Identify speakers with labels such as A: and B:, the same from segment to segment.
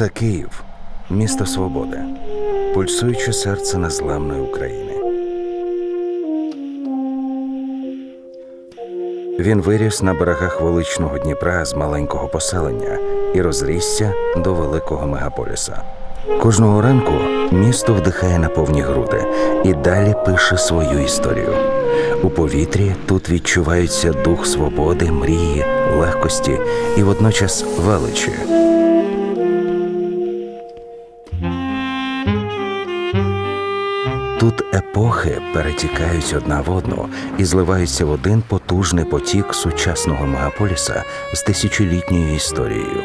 A: Це Київ, місто свободи, пульсуюче серце незламної України. Він виріс на берегах величного Дніпра з маленького поселення і розрісся до великого мегаполіса. Кожного ранку місто вдихає на повні груди і далі пише свою історію. У повітрі тут відчуваються дух свободи, мрії, легкості і водночас величі. Тут епохи перетікають одна в одну і зливаються в один потужний потік сучасного мегаполіса з тисячолітньою історією.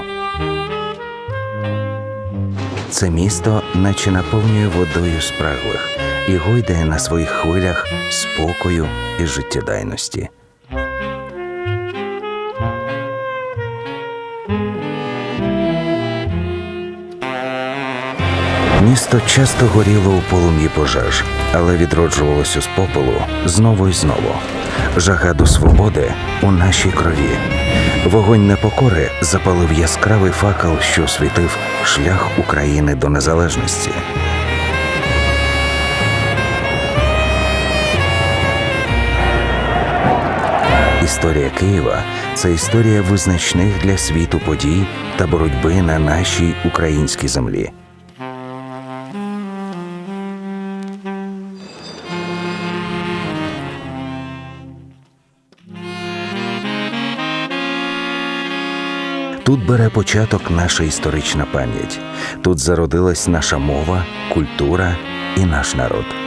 A: Це місто наче наповнює водою спраглих і гойдає на своїх хвилях спокою і життєдайності. Місто часто горіло у полум'ї пожеж, але відроджувалося з попелу знову і знову. Жага до свободи у нашій крові. Вогонь непокори запалив яскравий факел, що освітив шлях України до незалежності. Історія Києва це історія визначних для світу подій та боротьби на нашій українській землі. Тут бере початок наша історична пам'ять. Тут зародилась наша мова, культура і наш народ.